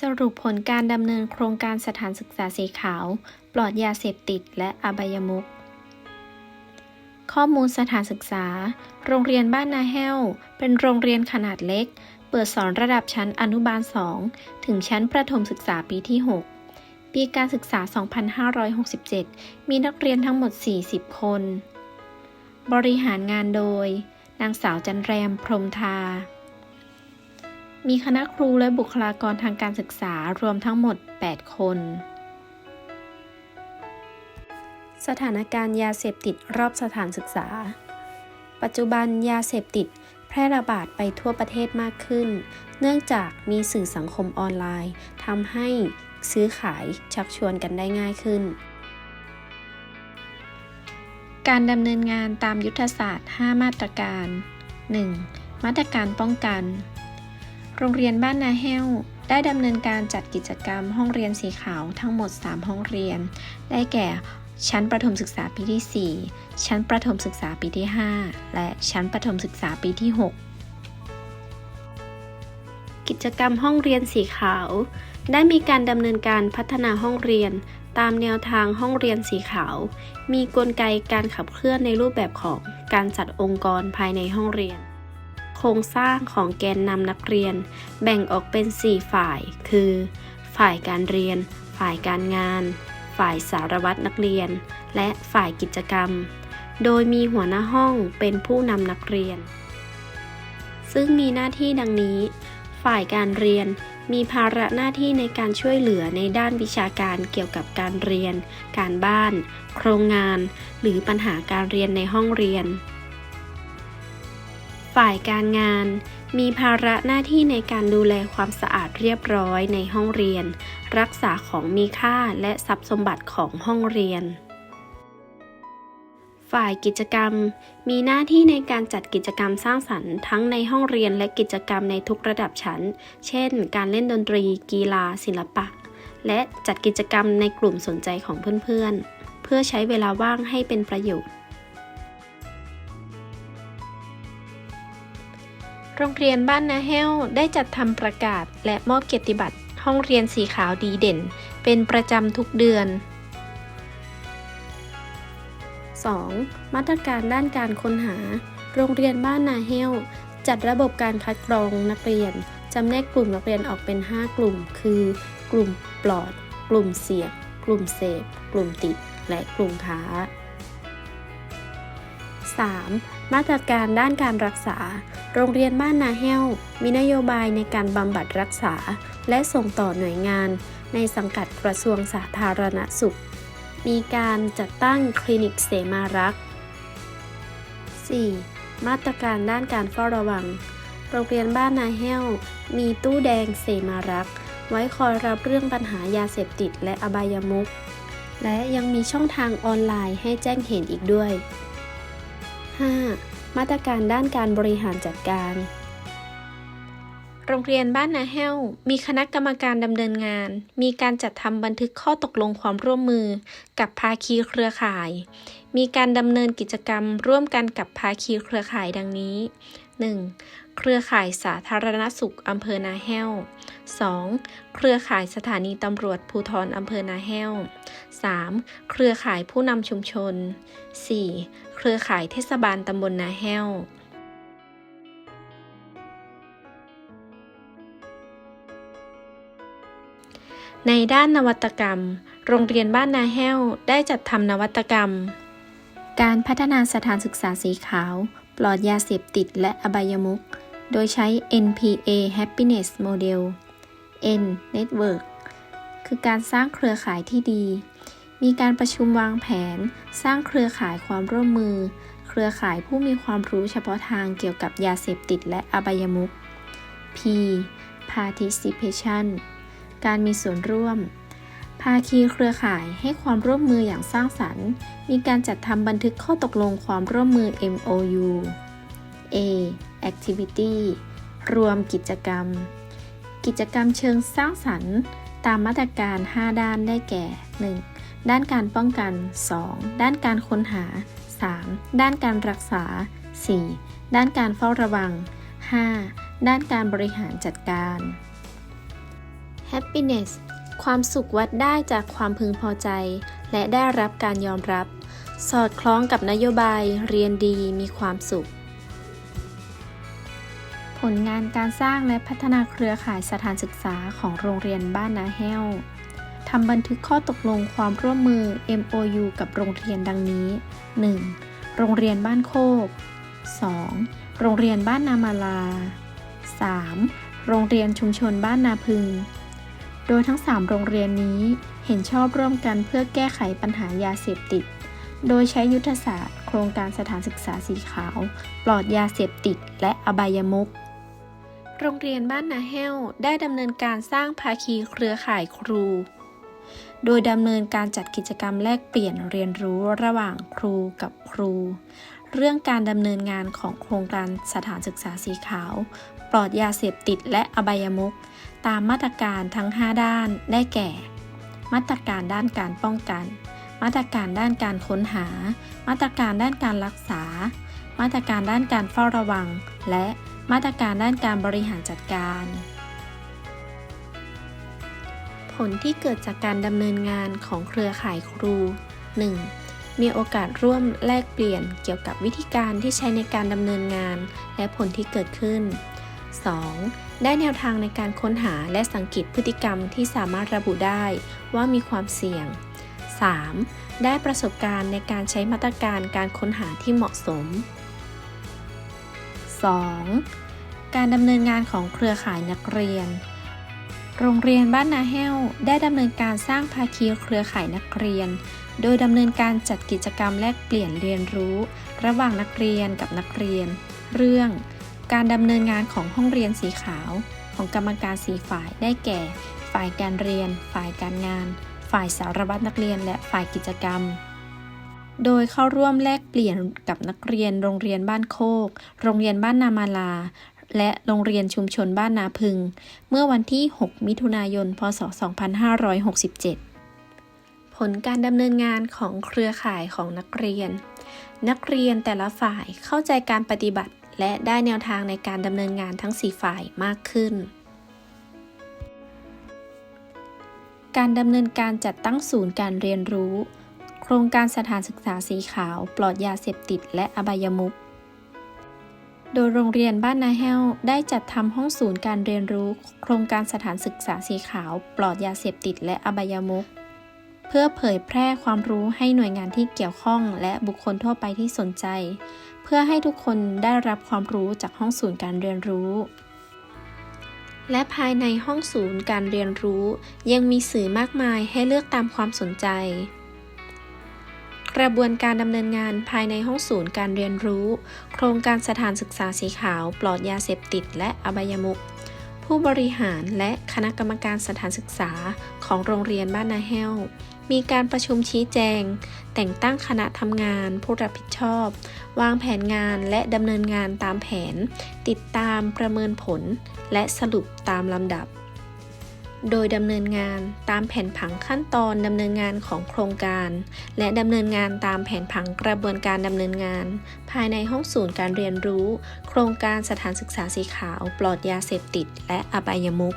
สรุปผลการดำเนินโครงการสถานศึกษาสีขาว ปลอดยาเสพติดและอบายมุข ข้อมูลสถานศึกษา โรงเรียนบ้านนาแห้ว เป็นโรงเรียนขนาดเล็ก เปิดสอนระดับชั้นอนุบาล 2 ถึงชั้นประถมศึกษาปีที่ 6 ปีการศึกษา 2567 มีนักเรียนทั้งหมด 40 คน บริหารงานโดย นางสาวจันแรม พรหมทา มีคณะครูและบุคลากรทางการศึกษารวมทั้งหมด 8 คน สถานการณ์ยาเสพติดรอบสถานศึกษา ปัจจุบันยาเสพติดแพร่ระบาดไปทั่วประเทศมากขึ้น เนื่องจากมีสื่อสังคมออนไลน์ทำให้ซื้อขายชักชวนกันได้ง่ายขึ้น การดำเนินงานตามยุทธศาสตร์ 5 มาตรการ 1. มาตรการป้องกัน โรงเรียนบ้านนาแห้ว ได้ดำเนินการจัดกิจกรรมห้องเรียนสีขาวทั้งหมด 3 ห้องเรียน ได้แก่ ชั้นประถมศึกษาปีที่ 4 ชั้นประถมศึกษาปีที่ 5 และชั้นประถมศึกษาปีที่ 6 กิจกรรมห้องเรียนสีขาว ได้มีการดำเนินการพัฒนาห้องเรียน ตามแนวทางห้องเรียนสีขาว มีกลไกการขับเคลื่อนในรูปแบบของการจัดองค์กรภายในห้องเรียน ครงสร้างของแกนนำนักเรียน แบ่งออกเป็น 4 ฝ่าย คือ ฝ่ายการเรียน ฝ่ายการงาน ฝ่ายสารวัตรนักเรียน และฝ่ายกิจกรรม โดยมีหัวหน้าห้องเป็นผู้นำนักเรียน ซึ่งมีหน้าที่ดังนี้ ฝ่ายการเรียนมีภาระหน้าที่ในการช่วยเหลือในด้านวิชาการเกี่ยวกับการเรียน การบ้าน โครงงาน หรือปัญหาการเรียนในห้องเรียน ฝ่ายการงาน มีภาระหน้าที่ในการดูแลความสะอาดเรียบร้อยในห้องเรียน รักษาของมีค่าและทรัพย์สมบัติของห้องเรียน ฝ่ายกิจกรรม มีหน้าที่ในการจัดกิจกรรมสร้างสรรค์ทั้งในห้องเรียนและกิจกรรมในทุกระดับชั้น เช่น การเล่นดนตรี กีฬา ศิลปะ และจัดกิจกรรมในกลุ่มสนใจของเพื่อนๆเพื่อใช้เวลาว่างให้เป็นประโยชน์ โรงเรียนบ้านนาแห้วได้จัดทำประกาศและมอบเกียรติบัตรห้องเรียนสีขาวดีเด่น เป็นประจำทุกเดือน 2. มาตรการด้านการค้นหา โรงเรียนบ้านนาแห้วจัดระบบการคัดกรองนักเรียน จำแนกกลุ่มนักเรียนออกเป็น 5 กลุ่ม คือ กลุ่มปลอด กลุ่มเสี่ยงกลุ่มเสพ กลุ่มติด และกลุ่มค้า 3. มาตรการด้านการรักษา โรงเรียนบ้านนาแห้ว มีนโยบายในการบำบัดรักษา และส่งต่อหน่วยงาน ในสังกัดกระทรวงสาธารณสุข มีการจัดตั้งคลินิกเสมารักษ์ 4. มาตรการด้านการเฝ้าระวัง โรงเรียนบ้านนาแห้ว มีตู้แดงเสมารักษ์ไว้คอยรับเรื่องปัญหายาเสพติดและอบายมุข และยังมีช่องทางออนไลน์ให้แจ้งเหตุอีกด้วย 5. มาตรการด้านการบริหารจัดการ โรงเรียนบ้านนาแห้ว มีคณะกรรมการดำเนินงาน มีการจัดทำบันทึกข้อตกลงความร่วมมือ กับภาคีเครือข่าย มีการดำเนินกิจกรรมร่วมกันกับภาคีเครือข่ายดังนี้ 1. เครือข่ายสาธารณสุขอำเภอนาแห้ว 2. เครือข่ายสถานีตำรวจภูธรอำเภอนาแห้ว 3. เครือข่ายผู้นำชุมชน 4. เครือข่ายเทศบาลตำบลนาแห้วในด้านนวัตกรรม โรงเรียนบ้านนาแห้วได้จัดทำนวัตกรรม การพัฒนาสถานศึกษาสีขาว ลอดยาเสพติดและอบายมุข โดยใช้ NPA Happiness Model N Network คือการสร้างเครือข่ายที่ดี มีการประชุมวางแผน สร้างเครือข่ายความร่วมมือ เครือข่ายผู้มีความรู้เฉพาะทางเกี่ยวกับยาเสพติดและอบายมุข P Participation การมีส่วนร่วม ภาคีเครือข่ายให้ความร่วมมืออย่างสร้างสรรค์ มีการจัดทำบันทึกข้อตกลงความร่วมมือ MOU A Activity รวมกิจกรรม กิจกรรมเชิงสร้างสรรค์ ตามมาตรการ 5 ด้านได้แก่ 1. ด้านการป้องกัน 2. ด้านการค้นหา 3. ด้านการรักษา 4. ด้านการเฝ้าระวัง 5. ด้านการบริหารจัดการ happiness ความสุขวัดได้จากความพึงพอใจ และได้รับการยอมรับ สอดคล้องกับนโยบายเรียนดีมีความสุข ผลงานการสร้างและพัฒนาเครือข่ายสถานศึกษาของโรงเรียนบ้านนาแห้วทำบันทึกข้อตกลงความร่วมมือ MOU กับโรงเรียนดังนี้ 1. โรงเรียนบ้านโคก 2. โรงเรียนบ้านนามาลา 3. โรงเรียนชุมชนบ้านนาพึง โดยทั้ง 3 โรงเรียนนี้เห็นชอบร่วมกันเพื่อแก้ไขปัญหายาเสพติด โดยใช้ยุทธศาสตร์ โครงการสถานศึกษาสีขาว ปลอดยาเสพติด และอบายมุขโรงเรียนบ้านนาแห้วได้ดำเนินการสร้างภาคีเครือข่ายครู โดยดำเนินการจัดกิจกรรมแลกเปลี่ยนเรียนรู้ระหว่างครูกับครู เรื่องการดำเนินงานของโครงการสถานศึกษาสีขาว ปลอดยาเสพติดและอบายมุขตามมาตรการทั้ง 5 ด้านได้แก่ มาตรการด้านการป้องกัน มาตรการด้านการค้นหา มาตรการด้านการรักษา มาตรการด้านการเฝ้าระวัง และมาตรการด้านการบริหารจัดการ ผลที่เกิดจากการดำเนินงานของเครือข่ายครู 1. มีโอกาสร่วมแลกเปลี่ยนเกี่ยวกับวิธีการที่ใช้ในการดำเนินงาน และผลที่เกิดขึ้น 2. ได้แนวทางในการค้นหาและสังเกตพฤติกรรมที่สามารถระบุได้ว่ามีความเสี่ยง 3. ได้ประสบการณ์ในการใช้มาตรการการค้นหาที่เหมาะสม 2. การดำเนินงานของเครือข่ายนักเรียน โรงเรียนบ้านนาแห้ว ได้ดำเนินการสร้างภาคีเครือข่ายนักเรียน โดยดำเนินการจัดกิจกรรมแลกเปลี่ยนเรียนรู้ ระหว่างนักเรียนกับนักเรียน เรื่อง การดำเนินงานของห้องเรียนสีขาว ของกรรมการสีฝ่ายได้แก่ ฝ่ายการเรียน ฝ่ายการงาน ฝ่ายสารวัตรนักเรียน และฝ่ายกิจกรรม โดยเข้าร่วมแลกเปลี่ยนกับนักเรียนโรงเรียนบ้านโคก โรงเรียนบ้านนามาลา และโรงเรียนชุมชนบ้านนาพึง เมื่อวันที่ 6 มิถุนายน พศ 2567ผลการดำเนินงานของเครือข่ายของนักเรียน นักเรียนแต่ละฝ่ายเข้าใจการปฏิบัติ และได้แนวทางในการดำเนินงานทั้ง 4 ฝ่ายมากขึ้น การดำเนินการจัดตั้งศูนย์การเรียนรู้ โครงการสถานศึกษาสีขาว ปลอดยาเสพติด และอบายมุขโดยโรงเรียนบ้านนาแห้วได้จัดทำห้องศูนย์การเรียนรู้ โครงการสถานศึกษาสีขาว ปลอดยาเสพติด และอบายมุข พื่อเผยแพร่ความรู้ให้หน่วยงานที่เกี่ยวข้อง และบุคคลทั่วไปที่สนใจ เพื่อให้ทุกคนได้รับความรู้จากห้องศูนย์การเรียนรู้ และภายในห้องศูนย์การเรียนรู้ ยังมีสื่อมากมายให้เลือกตามความสนใจ กระบวนการดำเนินงานภายในห้องศูนย์การเรียนรู้ โครงการสถานศึกษาสีขาวปลอดยาเสพติด และอบายมุขผู้บริหารและคณะกรรมการสถานศึกษาของโรงเรียนบ้านนาแห้วมีการประชุมชี้แจง แต่งตั้งคณะทำงาน ผู้รับผิดชอบ วางแผนงานและดำเนินงานตามแผน ติดตามประเมินผล และสรุปตามลำดับ โดยดำเนินงานตามแผนผังขั้นตอนดำเนินงานของโครงการ และดำเนินงานตามแผนผังกระบวนการดำเนินงาน ภายในห้องศูนย์การเรียนรู้ โครงการสถานศึกษาสีขาว ปลอดยาเสพติด และอบายมุข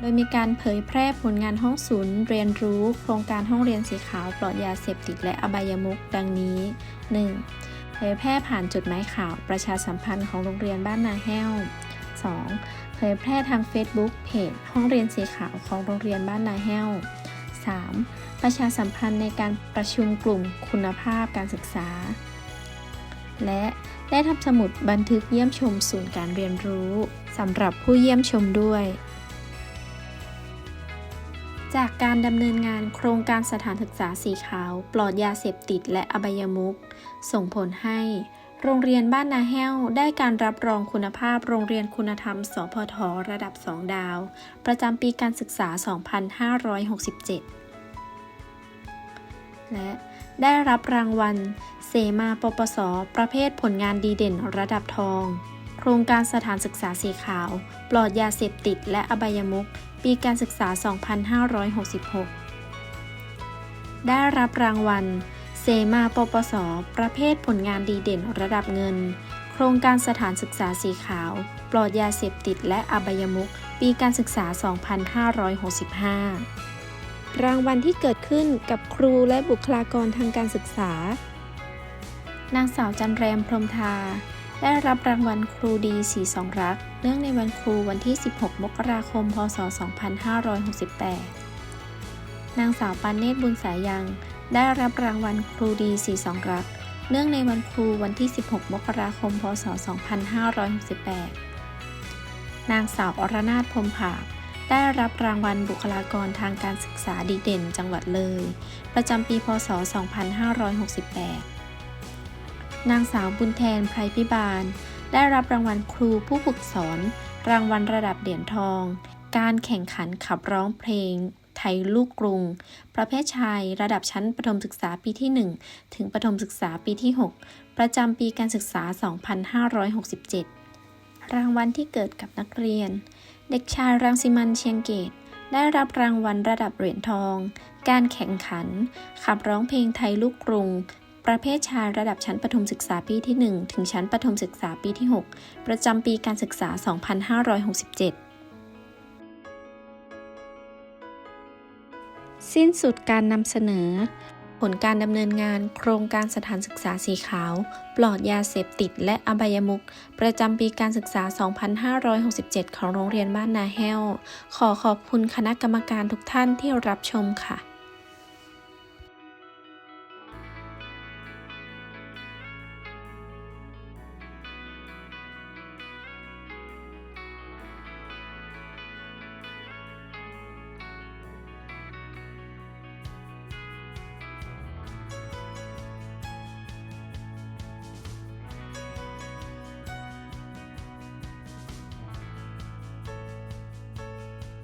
โดยมีการเผยแพร่ผลงานห้องศูนย์ เรียนรู้ โครงการห้องเรียนสีขาวปลอดยาเสพติดและอบายมุขดังนี้ 1. เผยแพร่ผ่านจดหมายข่าวประชาสัมพันธ์ของโรงเรียนบ้านนาแห้ว 2. เผยแพร่ทาง Facebook เพจห้องเรียนสีขาวของโรงเรียนบ้านนาแห้ว 3. ประชาสัมพันธ์ในการประชุมกลุ่มคุณภาพการศึกษา และได้ทำสมุดบันทึกเยี่ยมชมศูนย์การเรียนรู้สำหรับผู้เยี่ยมชมด้วย จากการดำเนินงานโครงการสถานศึกษาสีขาว ปลอดยาเสพติดและอบายมุขส่งผลให้ โรงเรียนบ้านนาแห้ว ได้การรับรองคุณภาพโรงเรียนคุณธรรม สพท ระดับ 2 ดาว ประจำปีการศึกษา 2567 และได้รับรางวัล เสมาปปส ประเภทผลงานดีเด่นระดับทอง โครงการสถานศึกษาสีขาว ปลอดยาเสพติดและอบายมุข ปีการศึกษา 2566 ได้รับรางวัล เสมาปปส ประเภทผลงานดีเด่นระดับเงิน โครงการสถานศึกษาสีขาว ปลอดยาเสพติดและอบายมุขปีการศึกษา 2565 รางวัลที่เกิดขึ้นกับครูและบุคลากรทางการศึกษา นางสาวจันแรมพรมทา ได้รับรางวัลครูดีสีสองรัก เนื่องในวันครูวันที่ 16 มกราคม พศ 2568 นางสาวปานเนตรบุญสายยัง ได้รับรางวัลครูดีสีสองรัก เนื่องในวันครูวันที่ 16 มกราคม พศ 2568 นางสาวอรนาถพรมผาได้รับรางวัลบุคลากรทางการศึกษาดีเด่นจังหวัดเลย ประจำปี พศ 2568 นางสาวบุญแทนไพรพิบาล ได้รับรางวัลครูผู้ฝึกสอน รางวัลระดับเหรียญทอง การแข่งขันขับร้องเพลง ไทยลูกกรุง ประเภทชายระดับชั้นประถมศึกษาปีที่ 1 ถึงประถมศึกษาปีที่ 6 ประจำปีการศึกษา 2567 รางวัลที่เกิดกับนักเรียน เด็กชายรังสิมันเชียงเกตได้รับรางวัลระดับเหรียญทอง การแข่งขัน ขับร้องเพลงไทยลูกกรุง ประเภทชายระดับชั้นประถมศึกษาปีที่ 1 ถึงชั้นประถมศึกษาปีที่ 6 ประจำปีการศึกษา 2567สิ้นสุดการนำเสนอ ผลการดำเนินงานโครงการสถานศึกษาสีขาว ปลอดยาเสพติดและอบายมุขประจำปีการศึกษา 2567 ของโรงเรียนบ้านนาแห้ว ขอขอบคุณคณะกรรมการทุกท่านที่รับชมค่ะ